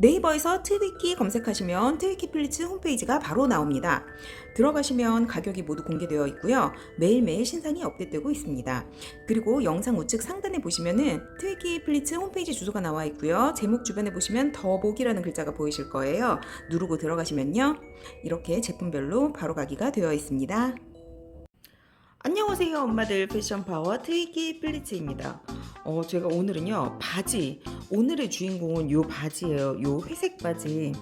네이버에서 트위키 검색하시면 트위키 플리츠 홈페이지가 바로 나옵니다. 들어가시면 가격이 모두 공개되어 있고요. 매일매일 신상이 업데이트되고 있습니다. 그리고 영상 우측 상단에 보시면은 트위키 플리츠 홈페이지 주소가 나와 있고요. 제목 주변에 보시면 더보기라는 글자가 보이실 거예요. 누르고 들어가시면요. 이렇게 제품별로 바로 가기가 되어 있습니다. 안녕하세요 엄마들 패션 파워 트위키 플리츠입니다 어 제가 오늘은요 바지 오늘의 주인공은 요 바지예요. 요 회색 바지.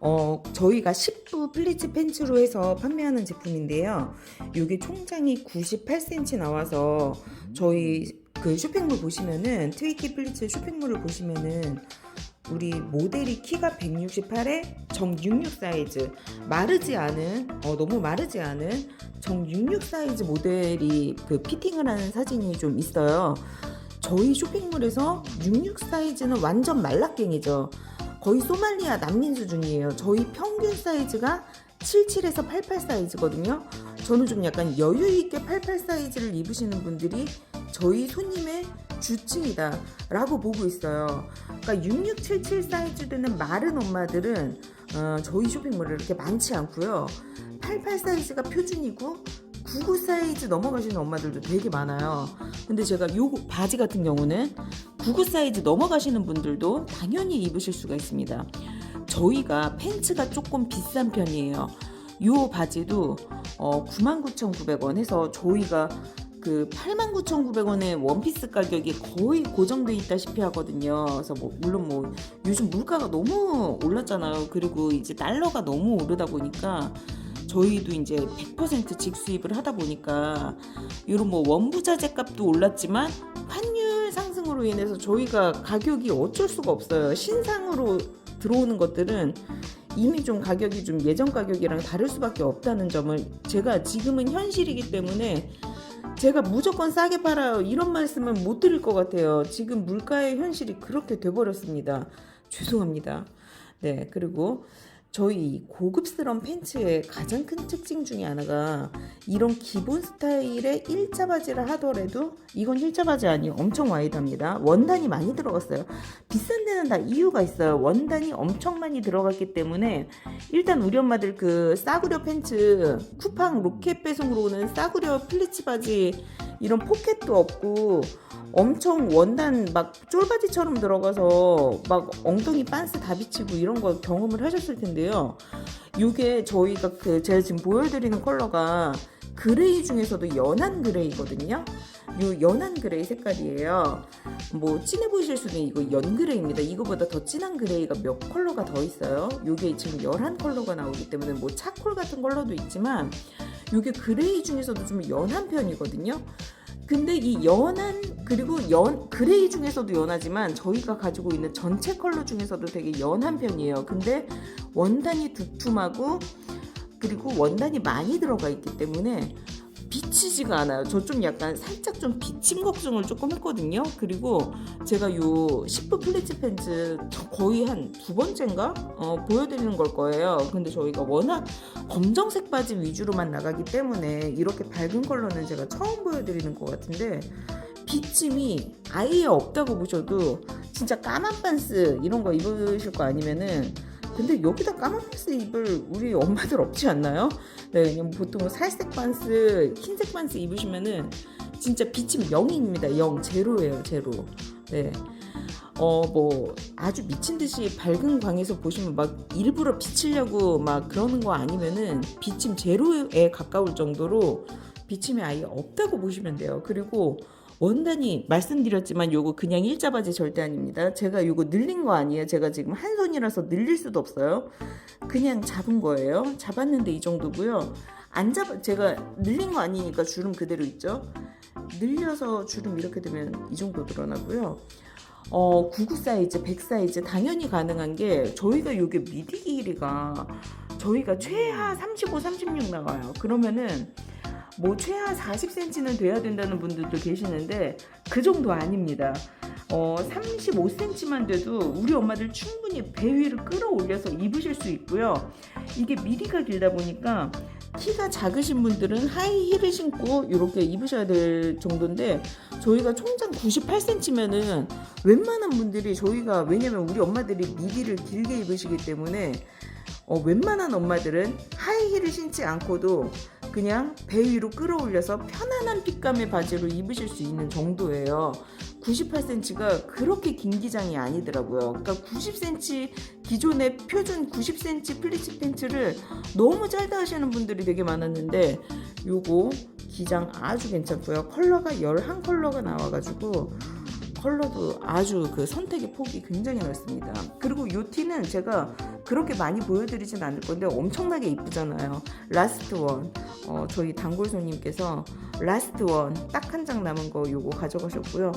어 저희가 10부 플리츠 팬츠로 해서 판매하는 제품인데요. 요게 총장이 98cm 나와서 저희 그 쇼핑몰 보시면은 트위키 플리츠 쇼핑몰을 보시면은 우리 모델이 키가 168에 정 66 사이즈. 마르지 않은 어, 너무 마르지 않은 정 66 사이즈 모델이 그 피팅을 하는 사진이 좀 있어요. 저희 쇼핑몰에서 66 사이즈는 완전 말라깽이죠. 거의 소말리아 난민 수준이에요. 저희 평균 사이즈가 77에서 88 사이즈거든요. 저는 좀 약간 여유 있게 88 사이즈를 입으시는 분들이 저희 손님의 주층이다 라고 보고 있어요. 그러니까 6677 사이즈 되는 마른 엄마들은 어, 저희 쇼핑몰에 이렇게 많지 않고요. 88 사이즈가 표준이고 99 사이즈 넘어가시는 엄마들도 되게 많아요. 근데 제가 요 바지 같은 경우는 99 사이즈 넘어가시는 분들도 당연히 입으실 수가 있습니다. 저희가 팬츠가 조금 비싼 편이에요. 요 바지도 어, 99,900원 해서 저희가 그 89,900원의 원피스 가격이 거의 고정돼 있다시피 하거든요. 그래서 뭐 물론 뭐 요즘 물가가 너무 올랐잖아요. 그리고 이제 달러가 너무 오르다 보니까 저희도 이제 100% 직수입을 하다 보니까 이런 뭐 원부자재 값도 올랐지만 환율 상승으로 인해서 저희가 가격이 어쩔 수가 없어요. 신상으로 들어오는 것들은 이미 좀 가격이 좀 예전 가격이랑 다를 수밖에 없다는 점을 제가 지금은 현실이기 때문에 제가 무조건 싸게 팔아요 이런 말씀은 못 드릴 것 같아요. 지금 물가의 현실이 그렇게 돼버렸습니다. 죄송합니다. 네 그리고 저희 고급스러운 팬츠의 가장 큰 특징 중에 하나가 이런 기본 스타일의 일자 바지를 하더라도 이건 일자 바지 아니에요 엄청 와이드합니다. 원단이 많이 들어갔어요. 비싼 데는 다 이유가 있어요. 원단이 엄청 많이 들어갔기 때문에 일단 우리 엄마들 그 싸구려 팬츠 쿠팡 로켓 배송으로 오는 싸구려 플리츠 바지 이런 포켓도 없고 엄청 원단 막 쫄바지처럼 들어가서 막 엉덩이 빤스 다 비치고 이런 거 경험을 하셨을 텐데요. 이게 저희가 그 제가 지금 보여드리는 컬러가 그레이 중에서도 연한 그레이거든요. 요 연한 그레이 색깔이에요. 뭐 진해 보이실 수는 이거 연 그레이입니다. 이거보다 더 진한 그레이가 몇 컬러가 더 있어요. 요게 지금 열한 컬러가 나오기 때문에 뭐 차콜 같은 컬러도 있지만 요게 그레이 중에서도 좀 연한 편이거든요. 근데 이 연한 그리고 연 그레이 중에서도 연하지만 저희가 가지고 있는 전체 컬러 중에서도 되게 연한 편이에요. 근데 원단이 두툼하고 그리고 원단이 많이 들어가 있기 때문에 비치지가 않아요. 저 좀 약간 살짝 좀 비침 걱정을 조금 했거든요. 그리고 제가 요 10부 플리츠 팬츠 저 거의 한 두 번째인가 어, 보여드리는 걸 거예요. 근데 저희가 워낙 검정색 바지 위주로만 나가기 때문에 이렇게 밝은 컬러는 제가 처음 보여드리는 것 같은데 비침이 아예 없다고 보셔도 진짜 까만 반스 이런 거 입으실 거 아니면은 근데 여기다 까만 반스 입을 우리 엄마들 없지 않나요? 네, 보통 살색 반스, 흰색 반스 입으시면은 진짜 비침 0입니다. 0, 제로예요, 제로. 네. 어, 뭐, 아주 미친 듯이 밝은 광에서 보시면 막 일부러 비치려고 막 그러는 거 아니면은 비침 제로에 가까울 정도로 비침이 아예 없다고 보시면 돼요. 그리고 원단이 말씀드렸지만 요거 그냥 일자 바지 절대 아닙니다. 제가 요거 늘린 거 아니에요. 제가 지금 한 손이라서 늘릴 수도 없어요. 그냥 잡은 거예요. 잡았는데 이 정도고요. 안 잡아 제가 늘린 거 아니니까 주름 그대로 있죠. 늘려서 주름 이렇게 되면 이 정도 늘어나고요. 어, 99 사이즈, 100 사이즈 당연히 가능한 게 저희가 요게 미디 길이가 저희가 최하 35, 36 나가요. 그러면은 뭐 최하 40cm는 돼야 된다는 분들도 계시는데 그 정도 아닙니다. 어, 35cm만 돼도 우리 엄마들 충분히 배 위를 끌어올려서 입으실 수 있고요. 이게 미리가 길다 보니까 키가 작으신 분들은 하이힐을 신고 이렇게 입으셔야 될 정도인데 저희가 총장 98cm면은 웬만한 분들이 저희가 왜냐면 우리 엄마들이 미디를 길게 입으시기 때문에 어, 웬만한 엄마들은 하이힐을 신지 않고도 그냥 배 위로 끌어올려서 편안한 핏감의 바지로 입으실 수 있는 정도예요. 98cm가 그렇게 긴 기장이 아니더라고요. 그러니까 90cm 기존의 표준 90cm 플리츠 팬츠를 너무 짧다 하시는 분들이 되게 많았는데 요거 기장 아주 괜찮고요. 컬러가 11컬러가 나와가지고 컬러도 아주 그 선택의 폭이 굉장히 넓습니다. 그리고 이 티는 제가 그렇게 많이 보여드리진 않을 건데 엄청나게 이쁘잖아요. 라스트 원. 어, 저희 단골 손님께서 라스트 원 딱 한 장 남은 거 요거 가져가셨고요.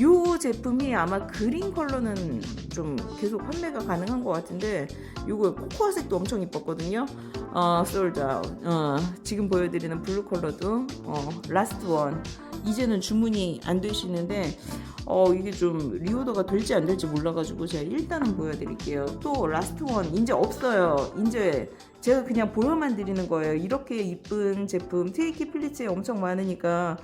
요 제품이 아마 그린 컬러는 좀 계속 판매가 가능한 것 같은데 요거 코코아색도 엄청 이뻤거든요. 어, 솔드 아웃. 어, 지금 보여드리는 블루 컬러도 어, 라스트 원. 이제는 주문이 안 되시는데 어 이게 좀 리오더가 될지 안 될지 몰라가지고 제가 일단은 보여드릴게요. 또 라스트 원 이제 없어요. 이제 제가 그냥 보여만 드리는 거예요. 이렇게 이쁜 제품 트위키 플리츠에 엄청 많으니까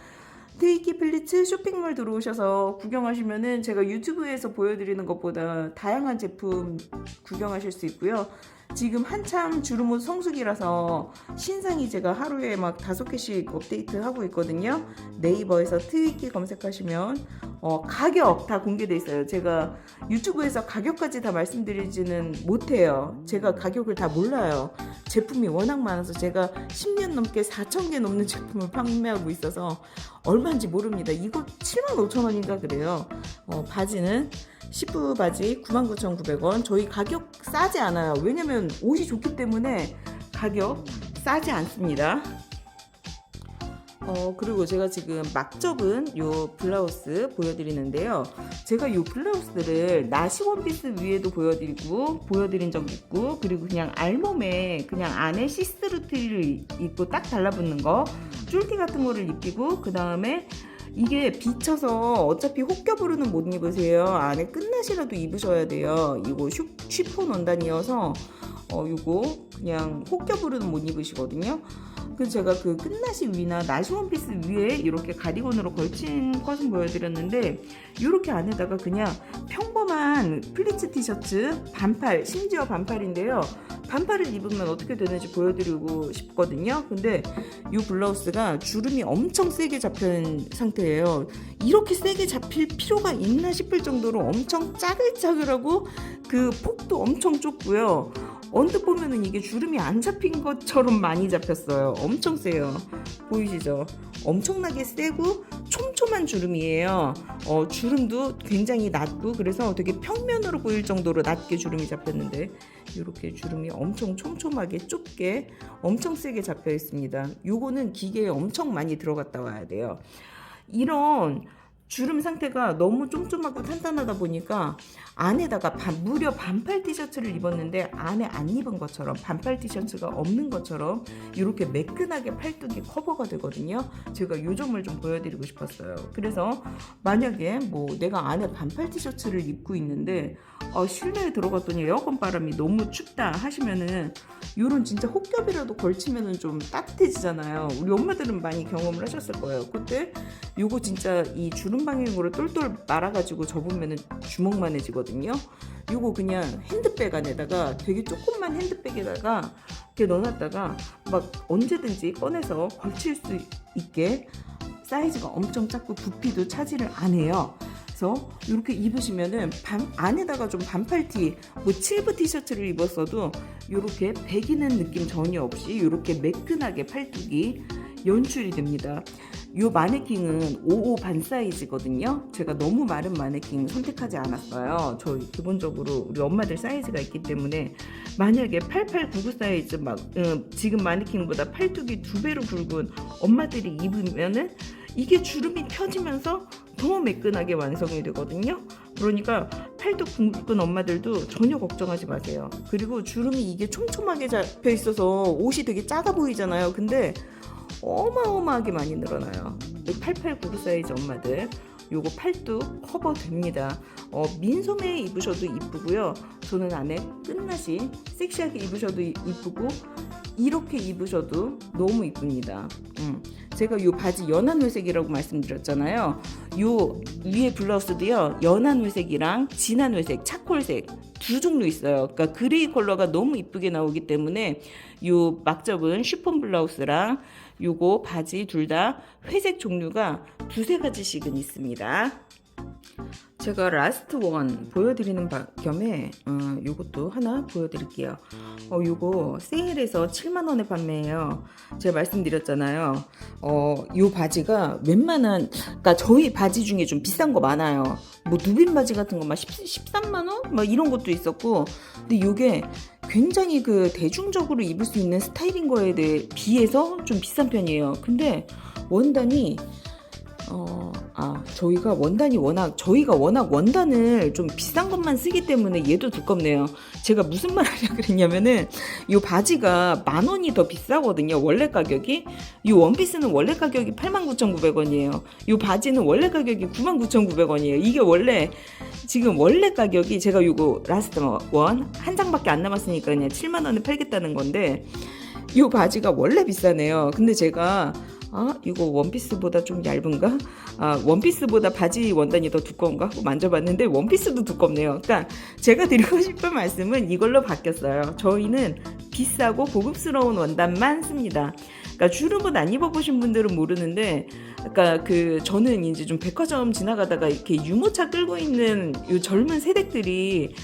트위키 플리츠 쇼핑몰 들어오셔서 구경하시면은 제가 유튜브에서 보여드리는 것보다 다양한 제품 구경하실 수 있고요. 지금 한참 주름옷 성수기라서 신상이 제가 하루에 막 다섯 개씩 업데이트 하고 있거든요. 네이버에서 트위키 검색하시면 어, 가격 다 공개돼 있어요. 제가 유튜브에서 가격까지 다 말씀드리지는 못해요. 제가 가격을 다 몰라요. 제품이 워낙 많아서 제가 10년 넘게 4천 개 넘는 제품을 판매하고 있어서 얼마인지 모릅니다. 이거 7만 5천 원인가 그래요. 어, 바지는 시프 바지 99,900원. 저희 가격 싸지 않아요. 왜냐면 옷이 좋기 때문에 가격 싸지 않습니다. 어 그리고 제가 지금 막 접은 요 블라우스 보여드리는데요. 제가 요 블라우스들을 나시 원피스 위에도 보여드리고 보여드린 적 있고 그리고 그냥 알몸에 그냥 안에 시스루 티를 입고 딱 달라붙는 거 쫄티 같은 거를 입히고 그 다음에 이게 비쳐서 어차피 혹겹으로는 못 입으세요. 안에 끝나시라도 입으셔야 돼요. 이거 쉬, 쉬폰 원단이어서 어 요거 그냥 혹겹으로는 못 입으시거든요. 그래서 제가 그 끝나시 위나 나시 원피스 위에 이렇게 가디건으로 걸친 컷은 보여드렸는데 이렇게 안에다가 그냥 평범한 플리츠 티셔츠 반팔 심지어 반팔인데요. 반팔을 입으면 어떻게 되는지 보여드리고 싶거든요. 근데 이 블라우스가 주름이 엄청 세게 잡힌 상태예요. 이렇게 세게 잡힐 필요가 있나 싶을 정도로 엄청 짜글짜글하고 그 폭도 엄청 좁고요 언뜻 보면은 이게 주름이 안 잡힌 것처럼 많이 잡혔어요. 엄청 세요. 보이시죠? 엄청나게 세고 촘촘한 주름이에요. 어, 주름도 굉장히 낮고 그래서 되게 평면으로 보일 정도로 낮게 주름이 잡혔는데 이렇게 주름이 엄청 촘촘하게 좁게 엄청 세게 잡혀 있습니다. 요거는 기계에 엄청 많이 들어갔다 와야 돼요. 이런 주름 상태가 너무 쫌쫌하고 탄탄하다 보니까 안에다가 반, 무려 반팔 티셔츠를 입었는데 안에 안 입은 것처럼 반팔 티셔츠가 없는 것처럼 이렇게 매끈하게 팔뚝이 커버가 되거든요. 제가 요 점을 좀 보여드리고 싶었어요. 그래서 만약에 뭐 내가 안에 반팔 티셔츠를 입고 있는데 어, 실내에 들어갔더니 에어컨 바람이 너무 춥다 하시면은 요런 진짜 혹겹이라도 걸치면은 좀 따뜻해지잖아요. 우리 엄마들은 많이 경험을 하셨을 거예요. 그때 요거 진짜 이 주름 방향으로 똘똘 말아가지고 접으면은 주먹만해지거든요. 요거 그냥 핸드백 안에다가 되게 조금만 핸드백에다가 이렇게 넣어놨다가 막 언제든지 꺼내서 걸칠 수 있게 사이즈가 엄청 작고 부피도 차지를 안 해요. 그래서 이렇게 입으시면은 반, 안에다가 좀 반팔티, 뭐 칠브 티셔츠를 입었어도 이렇게 배기는 느낌 전혀 없이 이렇게 매끈하게 팔뚝이 연출이 됩니다. 이 마네킹은 55 반 사이즈거든요. 제가 너무 마른 마네킹 선택하지 않았어요. 저희 기본적으로 우리 엄마들 사이즈가 있기 때문에 만약에 88, 99 사이즈 막 음, 지금 마네킹보다 팔뚝이 두 배로 굵은 엄마들이 입으면은 이게 주름이 펴지면서 더 매끈하게 완성이 되거든요. 그러니까 팔뚝 굵은 엄마들도 전혀 걱정하지 마세요. 그리고 주름이 이게 촘촘하게 잡혀 있어서 옷이 되게 작아 보이잖아요. 근데 어마어마하게 많이 늘어나요. 8899 사이즈 엄마들. 요거 팔뚝 커버 됩니다. 어, 민소매 입으셔도 이쁘고요. 저는 안에 끝나시 섹시하게 입으셔도 이- 이쁘고 이렇게 입으셔도 너무 이쁩니다. 음. 제가 요 바지 연한 회색이라고 말씀드렸잖아요. 요 위에 블라우스도요. 연한 회색이랑 진한 회색, 차콜색 두 종류 있어요. 그러니까 그레이 컬러가 너무 이쁘게 나오기 때문에 요 막접은 쉬폰 블라우스랑 요거 바지 둘 다 회색 종류가 두세 가지씩은 있습니다. 제가 라스트 원 보여드리는 바- 겸에 어, 요것도 하나 보여드릴게요. 어, 요거 세일해서 7만 원에 판매해요. 제가 말씀드렸잖아요. 어, 요 바지가 웬만한 그러니까 저희 바지 중에 좀 비싼 거 많아요. 뭐 누빈 바지 같은 거 막 13만 원? 막 이런 것도 있었고. 근데 요게 굉장히 그 대중적으로 입을 수 있는 스타일인 거에 대해 비해서 좀 비싼 편이에요. 근데 원단이 어, 아, 저희가 원단이 워낙, 저희가 워낙 원단을 좀 비싼 것만 쓰기 때문에 얘도 두껍네요. 제가 무슨 말 하려 그랬냐면은, 요 바지가 만 원이 더 비싸거든요. 원래 가격이. 요 원피스는 원래 가격이 89,900원이에요. 요 바지는 원래 가격이 99,900원이에요. 이게 원래, 지금 원래 가격이 제가 요거 라스트 원, 한 장밖에 안 남았으니까 그냥 7만원에 팔겠다는 건데, 요 바지가 원래 비싸네요. 근데 제가 아 이거 원피스보다 좀 얇은가? 아 원피스보다 바지 원단이 더 두꺼운가? 만져봤는데 원피스도 두껍네요. 그러니까 제가 드리고 싶은 말씀은 이걸로 바뀌었어요. 저희는 비싸고 고급스러운 원단만 씁니다. 그러니까 주름옷 안 입어보신 분들은 모르는데, 그러니까 그 저는 이제 좀 백화점 지나가다가 이렇게 유모차 끌고 있는 요 젊은 세대들이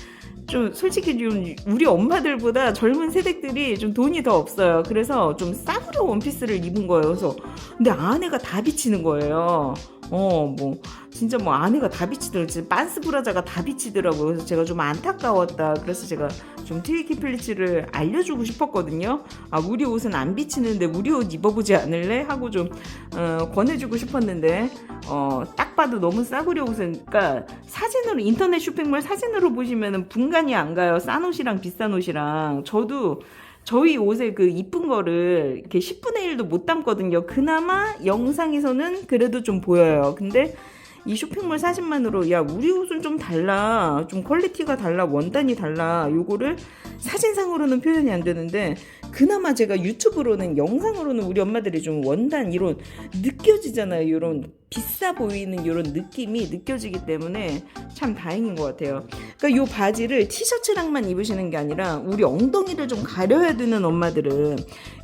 좀 솔직히 좀 우리 엄마들보다 젊은 세대들이 좀 돈이 더 없어요. 그래서 좀 싸구려 원피스를 입은 거예요. 그래서 근데 아내가 다 비치는 거예요. 어, 뭐 진짜 뭐 아내가 다 비치더라고요. 빤스 브라자가 다 비치더라고요. 그래서 제가 좀 안타까웠다. 그래서 제가 좀 트위키 플리츠를 알려주고 싶었거든요. 아, 우리 옷은 안 비치는데 우리 옷 입어보지 않을래? 하고 좀 어, 권해주고 싶었는데 어, 딱 봐도 너무 싸구려 옷은 그러니까 사진으로 인터넷 쇼핑몰 사진으로 보시면은 분간이 안 가요. 싼 옷이랑 비싼 옷이랑 저도 저희 옷의 그 이쁜 거를 이렇게 10분의 1도 못 담거든요. 그나마 영상에서는 그래도 좀 보여요. 근데 이 쇼핑몰 사진만으로 야 우리 옷은 좀 달라. 좀 퀄리티가 달라. 원단이 달라. 요거를 사진상으로는 표현이 안 되는데 그나마 제가 유튜브로는 영상으로는 우리 엄마들이 좀 원단 이런 느껴지잖아요. 이런 비싸 보이는 이런 느낌이 느껴지기 때문에 참 다행인 것 같아요. 그러니까 요 바지를 티셔츠랑만 입으시는 게 아니라 우리 엉덩이를 좀 가려야 되는 엄마들은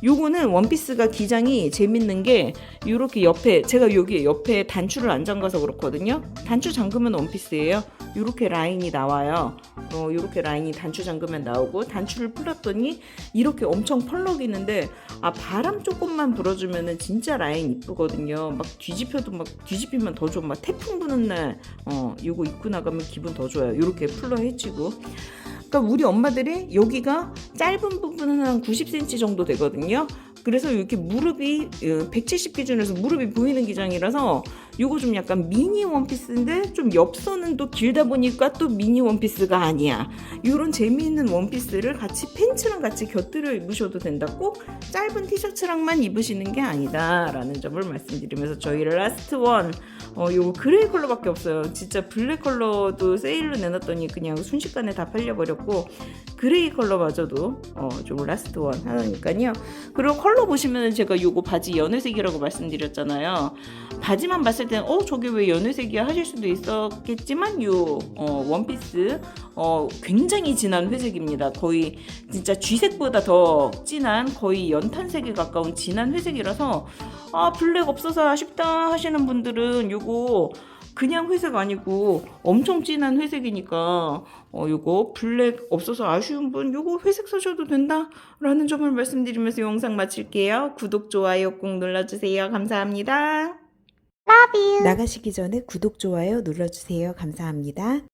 요거는 원피스가 기장이 재밌는 게 요렇게 옆에 제가 여기 옆에 단추를 안 잠가서 그렇거든요. 단추 잠그면 원피스예요. 요렇게 라인이 나와요. 어 요렇게 라인이 단추 잠그면 나오고 단추를 풀었더니 이렇게 엄청 펄럭이는데 아 바람 조금만 불어주면은 진짜 라인 이쁘거든요. 막 뒤집혀도 막 뒤집히면 더 좋아 막 태풍 부는 날어 요거 입고 나가면 기분 더 좋아요 요렇게 풀러 해지고 그러니까 우리 엄마들이 여기가 짧은 부분은 한 90cm 정도 되거든요. 그래서 이렇게 무릎이 170 기준에서 무릎이 보이는 기장이라서 요거 좀 약간 미니 원피스인데 좀 옆선은 또 길다 보니까 또 미니 원피스가 아니야. 요런 재미있는 원피스를 같이 팬츠랑 같이 곁들여 입으셔도 된다. 꼭 짧은 티셔츠랑만 입으시는 게 아니다라는 점을 말씀드리면서 저희 라스트 원 어, 요거 그레이 컬러밖에 없어요. 진짜 블랙 컬러도 세일로 내놨더니 그냥 순식간에 다 팔려버렸고 그레이 컬러마저도 어, 좀 라스트 원 하니까요. 그리고 컬러 보시면은 제가 요거 바지 연회색이라고 말씀드렸잖아요. 바지만 봤을 때는 어 저게 왜 연회색이야 하실 수도 있었겠지만 요 어, 원피스 어, 굉장히 진한 회색입니다. 거의 진짜 쥐색보다 더 진한 거의 연탄색에 가까운 진한 회색이라서 아 블랙 없어서 아쉽다 하시는 분들은 요거 그냥 회색 아니고 엄청 진한 회색이니까 어 요거 블랙 없어서 아쉬운 분 요거 회색 사셔도 된다 라는 점을 말씀드리면서 영상 마칠게요. 구독 좋아요 꼭 눌러주세요. 감사합니다. 나가시기 전에 구독, 좋아요 눌러주세요. 감사합니다.